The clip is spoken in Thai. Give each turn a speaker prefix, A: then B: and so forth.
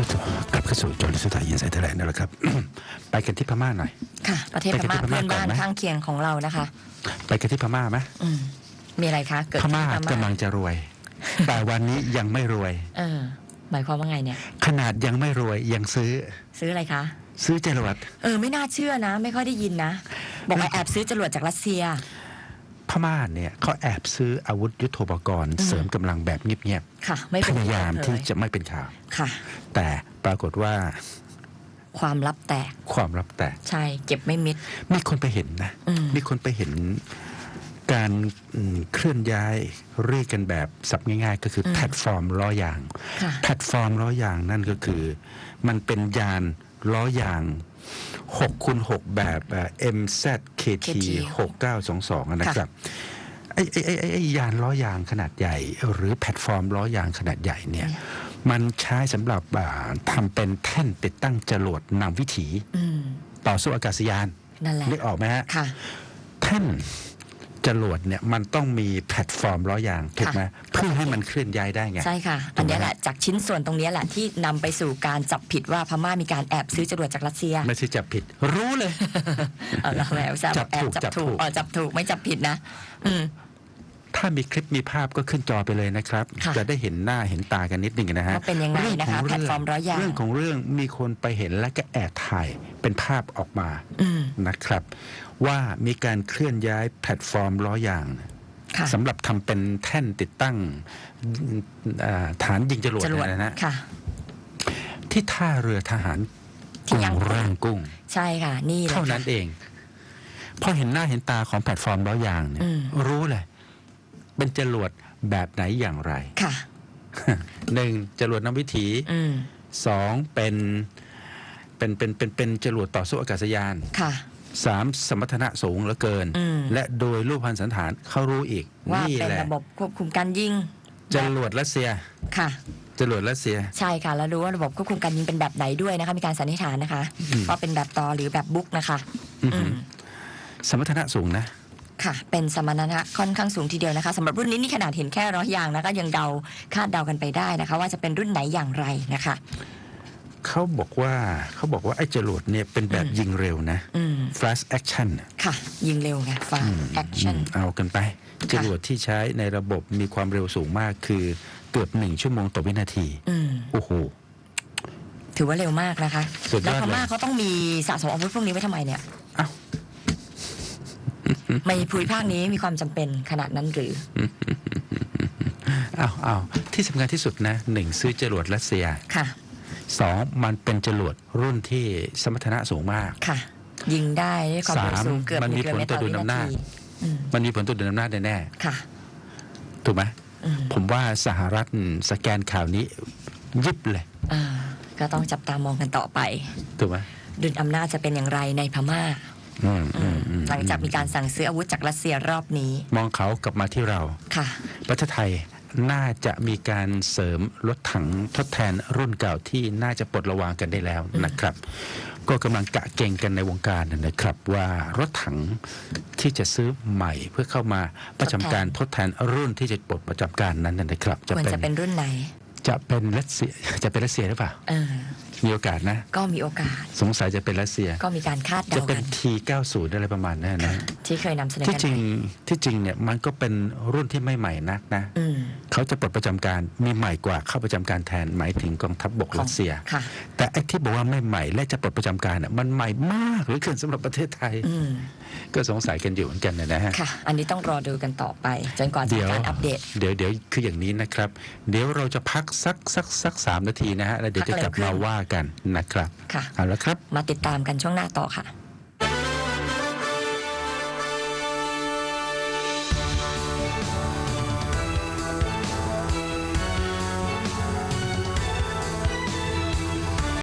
A: เข้าสู่กลับเข้าสู่จอร์นสุดท้ายยินไซต์ไทยแลนด์นั่นแหละครับ ไปกันที่พม่าหน่อย
B: ค่ะ ประเทศ
A: ไป
C: พ
A: กันที่
C: ม่า
A: พม่า
C: เพื่อนบ้าน
A: ก่อนไหม
C: ข้างเคียงของเรานะคะ
A: ไปกันที่พม่าไหม
C: อืมมีอะไรคะเกิด
A: พ
C: ที่
A: ม่า
C: พ
A: กำลั
C: ม่าง
A: จะรวย แต่วันนี้ยังไม่รวย
C: เออ หมายความว่าไงเนี่ย
A: ขนาดยังไม่รวยยังซื้อ
C: ซื้ออะไรคะ
A: ซื้อจรวด
C: เออ ไม่น่าเชื่อนะ ไม่ค่อยได้ยินนะ บอกว่าแอบซื้อจรวดจากรัสเซีย
A: พม่าเนี่ยเขาแอบซื้ออาวุธยุทโธปกรณ์
C: อืม
A: เสริมกำลังแบบเงียบ
C: ค่ะ ไม่
A: ๆพ
C: เป็น
A: ยายาม
C: เปิดเผ
A: ที่
C: ย
A: จะไม่เป็นข่าว
C: ค่ะ
A: แต่ปรากฏว่า
C: ความลับแตก
A: ความลับแตก
C: ใช่เก็บไม่มิด
A: มีคนไปเห็นนะ
C: อืม
A: มีคนไปเห็นการอืมเคลื่อนย้ายเรียกกันแบบสับง่ายๆ ก็คืออ
C: ม
A: แพลตฟอร์มล้อยาง
C: ค่ะ
A: แพลตฟอร์มล้อยางนั่นก็คือ มันเป็นยานล้อยาง 6คูณ6แบบเอ่อ MZKT 6922 นะครับไอ้ไอ้ไอ้ไอ้ไอ้ยานล้อยางขนาดใหญ่ หรือแพลตฟอร์มล้อยางขนาดใหญ่เนี่ยมันใช้สำหรับอ่าทำเป็นแท่นติดตั้งจรวดนำวิถี
C: อืม
A: ต่อสู้อากาศยาน
C: นั่นแหละ
A: นึกออกไหมฮะ
C: ค่ะ
A: แท่น จรวดเนี่ยมันต้องมีแพลตฟอร์มล้อยางถูกไหมเพื่อให้มันเคลื่อนย้ายได้ไง
C: ใช่ค่ะ อันเนี้ยแหละจากชิ้นส่วนตรงเนี้ยแหละที่นำไปสู่การจับผิดว่าพม่ามีการแอบซื้อจรวดจากรัสเซีย
A: ไม่ใช่จับผิด รู้เลย
C: เอาละแหมแซว
A: จับ
C: แอบ
A: ถูก
C: จับ
A: จับถู
C: ถูก
A: ก
C: อ๋อจับถูกไม่จับผิดนะ อืม
A: ถ้ามีคลิปมีภาพก็ขึ้นจอไปเลยนะครับ
C: ค่ะ
A: จะได้เห็นหน้าเห็นตากันนิดหนึ่งนะฮะ
C: ว่าเป็นยังไงนะคะ
A: เงขง
C: แพลตฟอร์มร้อยอย่าง
A: เรื่องของเรื่องมีคนไปเห็นและก็แอบถ่ายเป็นภาพออกมา
C: อืม
A: นะครับ ว่ามีการเคลื่อนย้ายแพลตฟอร์มล้อยาง
C: ค่ะ
A: สำหรับทำเป็นแท่นติดตั้งอ่าฐานยิงจรวด
C: จรวด
A: นะฮะ
C: ค่ะ
A: ที่ท่าเรือทหาร
C: ที่
A: กรุ
C: ยังง
A: ร่างกุ้ง
C: ใช่ค่ะ นี่แหละ
A: เท่านั้น
C: ค่ะ
A: เองพอเห็นหน้าเห็นตาของแพลตฟอร์มล้อยางเนี่ย
C: อืม
A: รู้เลยเป็นจรวดแบบไหนอย่างไร
C: ค่ะ
A: หนึ่งจรวดน้ำวิถี
C: อืม
A: สองเป็นเป็นเป็นเป็นเป็นจรวดต่อสู้อากาศยาน
C: ค่ะ
A: สามสมรรถนะสูงเหลือเกิน
C: อืม
A: และโดยรูปพันสันฐานเขารู้อีก
C: ว่า
A: นี่
C: เป็น
A: แหละ
C: ระบบควบคุมการยิง
A: จรวดรัสเซีย
C: ค่ะ
A: จรวดรัสเซีย
C: ใช่ค่ะ แล้วรู้ว่าระบบควบคุมการยิงเป็นแบบไหนด้วยนะคะ มีการสันนิษฐานนะคะ
A: อืม
C: ว่าเป็นแบบต่อหรือแบบบุ๊กนะคะ
A: อื้อ
C: อื
A: หือ
C: ม
A: สมรรถนะสูงนะ
C: ค่ะ เป็นสมรรถนะค่อนข้างสูงทีเดียวนะคะสำหรับรุ่นนี้นี่ขนาดเห็นแค่ร้อยยางนะคะยังเดาคาดเดากันไปได้นะคะ ว่าจะเป็นรุ่นไหนอย่างไรนะคะ
A: เขาบอกว่าเขาบอกว่าไอ้จรวดเนี่ยเป็นแบบ
C: อืม
A: ยิงเร็วนะ
C: อืม
A: fast action
C: ค่ะ ยิงเร็วไงฟาแอคชั่น
A: อืมเอากันไปจ
C: ค่ะ
A: รวดที่ใช้ในระบบมีความเร็วสูงมากคือเกือบหนึ่งชั่วโมงต่อวินาที
C: อืม
A: โอ้โห
C: ถือว่าเร็วมากนะคะ
A: สุดยอด
C: แล้วพม่า
A: เลย
C: เขาต้องมีสะสมอาวุธพวกนี้ไว้ทำไมเนี่ย
A: เอ้า
C: ในภูมิภาคนี้มีความจำเป็นขนาดนั้นหรือ
A: เอาเอาที่สำคัญที่สุดนะหนึ่งซื้อจรวดรัสเซีย
C: ค่ะ
A: สองมันเป็นจรวดรุ่นที่สมรรถนะสูงมาก
C: ค่ะ ยิงได้ด้วยความเร็วสูง
A: สาม
C: เกือบ
A: มัน
C: ห
A: มี
C: นึ่งกิโลเมตร
A: ผลต่
C: ต่
A: อ
C: อ
A: ดุ
C: วิ
A: ลอำนา
C: นา
A: จ
C: ทีอืม
A: มันมีผลต่อดุลอำนาจแน่
C: ค่ะ
A: ๆถูกไหม
C: อืม
A: ผมว่าสหรัฐสแกนข่าวนี้ ยิบเลย
C: อ่าก็ต้องจับตามองกันต่อไป
A: ถูกไหม
C: ดุลอำนาจจะเป็นอย่างไรในพม่า
A: อืม
C: อื
A: อื
C: ม
A: มอืม
C: หลังจากมีการสั่งซื้ออาวุธจากรัสเซียรอบนี้
A: มองเขากลับมาที่เรา
C: ค่ะ
A: ประเทศไทย น่าจะมีการเสริมรถถังทดแทนรุ่นเก่าที่น่าจะปลดระวางกันได้แล้วนะครับ ก็กำลังกะเก่งกันในวงการนะครับ ว่ารถถังที่จะซื้อใหม่เพื่อเข้ามาประจำการทดแทนรุ่นที่จะปลดประจำการนั้นนะครับ จะ
C: ควร
A: เป็น
C: จะเป็นรุ่นไหน
A: จะเป็นรัสเซียจะเป็นรัสเซียหรือเปล่า
C: เออ
A: มีโอกาสนะ
C: ก็มีโอกาส
A: สงสัยจะเป็นรัสเซีย
C: ก็มีการคาด
A: จะ
C: เดา
A: เป็น
C: กัน
A: T90 อะไรประมาณนั้นนะ
C: ที่เคยนำเสนอ
A: ที่
C: กัน
A: จริง
C: ไป
A: ที่จริงเนี่ยมันก็เป็นรุ่นที่ไม่ใหม่นักนะ
C: อืม
A: เขาจะปลดประจำการมีใหม่กว่าเข้าประจำการแทนหมายถึงกองทัพบบก
C: ของ
A: รัสเซีย
C: ค่ะ
A: แต่ไอ้ที่บอกว่าไม่ใหม่และจะปลดประจำการน่ะมันใหม่มากเหรือเกินสำหรับประเทศไทย
C: อืม
A: ก็สงสัยกันอยู่เหมือนกันนะฮะ
C: ค่ะ อันนี้ต้องรอดูกันต่อไป จนกว่าจะ
A: เดี๋
C: มี
A: ยว
C: การอัปเดต
A: เดี๋ยวเดี๋ยวคืออย่างนี้นะครับ เดี๋ยวเราจะพักสักสักสักสามนาทีนะฮะแล้วเดี๋ยวจะกลับ
C: พักเร็วขึ้
A: มานว่ากันนะครับ
C: ค่ะ
A: เอาละครับ
C: มาติดตามกันช่วงหน้าต่อค่ะ